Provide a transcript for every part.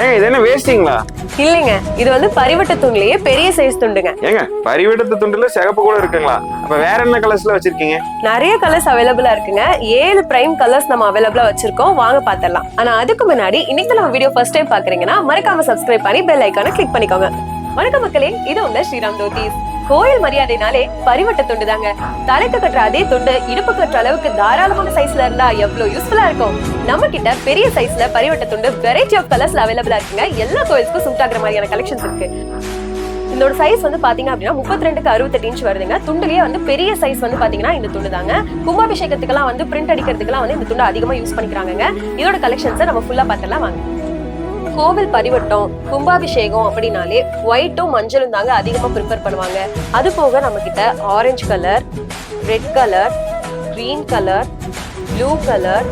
ஏங்க இது என்ன வேஸ்டிங்களா இல்லைங்க இது வந்து பரிவட்ட துண்டுலயே பெரிய சைஸ் துண்டுங்க. ஏங்க பரிவெடுத்த துண்டுல சிகப்பு கூட இருக்குங்களா? அப்ப வேற என்ன கலர்ஸ்ல வச்சிருக்கீங்க? நிறைய கலர்ஸ் அவைலபிளா இருக்குங்க. ஏழு பிரைம் கலர்ஸ் நம்ம அவைலபிளா வச்சிருக்கோம். வாங்க பார்த்தரலாம் ஆனா அதுக்கு முன்னாடி இன்னைக்கு நம்ம வீடியோ ஃபர்ஸ்ட் டைம் பாக்குறீங்கன்னா மறக்காம சப்ஸ்கிரைப் பண்ணி பெல் ஐக்கானை கிளிக் பண்ணிக்கோங்க. வணக்கம் மக்களே இது உங்க ஸ்ரீராம் ஜோதிஸ் கோயில் மரியாதைனாலே பரிவட்ட துண்டு தாங்க தலைக்கு கட்டுற அதே துண்டு இடுப்பு கட்டுற அளவுக்கு தாராளமான சைஸ்ல இருந்தா எவ்வளவு யூஸ்ஃபுல்லா இருக்கும். நம்ம கிட்ட பெரிய சைஸ்ல பரிவட்ட துண்டு வெரைட்டி ஆஃப் கலர்ஸ்ல அவைலபிளா இருக்குங்க. எல்லா கோயிலுக்கும் சூட் ஆகுற மாதிரியான கலெக்ஷன்ஸ் இருக்கு. இதோட சைஸ் வந்து பாத்தீங்க அப்படின்னா முப்பத்தி ரெண்டுக்கு அறுபத்தெட்டு இன்ச் வருதுங்க. துண்டுலயே வந்து பெரிய சைஸ் வந்து பாத்தீங்கன்னா இந்த துண்டு தாங்க கும்பாபிஷேகத்துக்கெல்லாம் வந்து பிரிண்ட் அடிக்கிறதுக்குலாம் வந்து இந்த துண்டு அதிகமா யூஸ் பண்ணிக்கிறாங்க இதோட கலெக்ஷன்ஸை நம்ம ஃபுல்லா பார்த்தலாம் வாங்க. கோவில் பரிவட்டம் கும்பாபிஷேகம் அப்படின்னாலே ஒயிட்டும் மஞ்சளும் தாங்க அதிகமா ப்ரிஃபர் பண்ணுவாங்க. அது போக நம்ம கிட்ட orange colour red colour green colour blue colour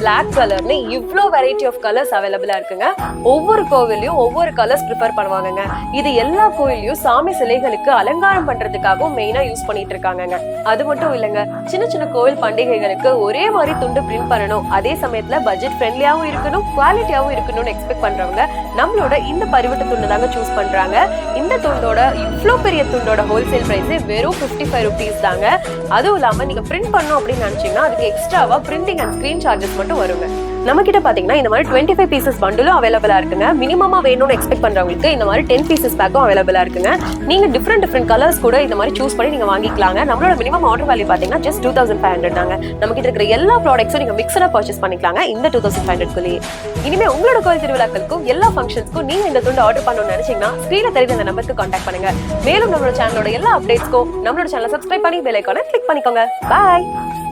black கலர்னு இவ்வளோ வெரைட்டி ஆஃப் கலர்ஸ் அவைலபிளா இருக்குங்க. ஒவ்வொரு கோவிலையும் ஒவ்வொரு கலர்ஸ் ப்ரிப்பேர் பண்ணுவாங்கங்க. இது எல்லா கோயிலையும் சாமி சிலைகளுக்கு அலங்காரம் பண்றதுக்காகவும் மெயினா யூஸ் பண்ணிட்டு இருக்காங்கங்க. அது மட்டும் இல்லைங்க சின்ன சின்ன கோவில் பண்டிகைகளுக்கு ஒரே மாதிரி துண்டு பிரிண்ட் பண்ணணும். அதே சமயத்துல பட்ஜெட் ஃப்ரெண்ட்லியாவும் இருக்கணும் குவாலிட்டியாவும் இருக்கணும்னு எக்ஸ்பெக்ட் பண்றவங்க நம்மளோட இந்த பரிவட்ட துண்டு தாங்க சூஸ் பண்றாங்க. இந்த துண்டோட இவ்வளோ பெரிய துண்டோட ஹோல்சேல் பிரைஸ் வெறும் 55 ஃபைவ் ருபீஸ் தாங்க. அதுவும் இல்லாம நீங்க பிரிண்ட் பண்ணணும் அப்படின்னு நினைச்சீங்கன்னா அதுக்கு எக்ஸ்ட்ராவா பிரிண்டிங் அண்ட் ஸ்கிரீன் சார்ஜஸ் மட்டும் வருங்க. நம்ம கிட்ட பாத்தீங்கன்னா இந்த மாதிரி டுவெண்ட்டி ஃபைவ் பீசஸ் பண்டிலும் அவைலபிளா இருக்குங்க. மினிமமா வேணும்னு எக்ஸ்பெக்ட் பண்றவங்களுக்கு இந்த மாதிரி டென் பீசஸ் பேக்கும் அவைலபிளா இருக்குங்க. நீங்க டிஃப்ரெண்ட் டிஃப்ரெண்ட் கலர்ஸ் கூட இந்த மாதிரி சூஸ் பண்ணி நீங்க வாங்கிக்கலாங்க. நம்மளோட மினிமம் ஆர்டர் வேல்யூ பாத்தீங்கன்னா just two thousand five hundred தாங்க. நம்ம கிட்ட இருக்கிற எல்லா ப்ராடக்ட்ஸும் நீங்க மிக்சரா பர்ச்சேஸ் பண்ணிக்கலாங்க. இந்த டூ தௌசண்ட் ஃபைவ் ஹண்ட்ரட்குள்ளேயே இனிமே உங்களோட கோயில் திருவிழாக்களுக்கும் எல்லா ஃபங்க்ஷன்ஸ்க்கும் நீங்க இந்த துண்டு ஆர்டர் பண்ணணும்னு நினைச்சீங்கன்னா ஸ்கிரீன்ல தெரிஞ்ச இந்த நம்பருக்கு கான்டாக்ட் பண்ணுங்க. மேலும் நம்மளோட சேனலோட எல்லா அப்டேட்ஸ்க்கும் நம்மளோட சேனலை சப்ஸ்கிரைப் பண்ணி பெல் ஐக்கானை கிளிக் பண்ணிக்கோங்க. பாய்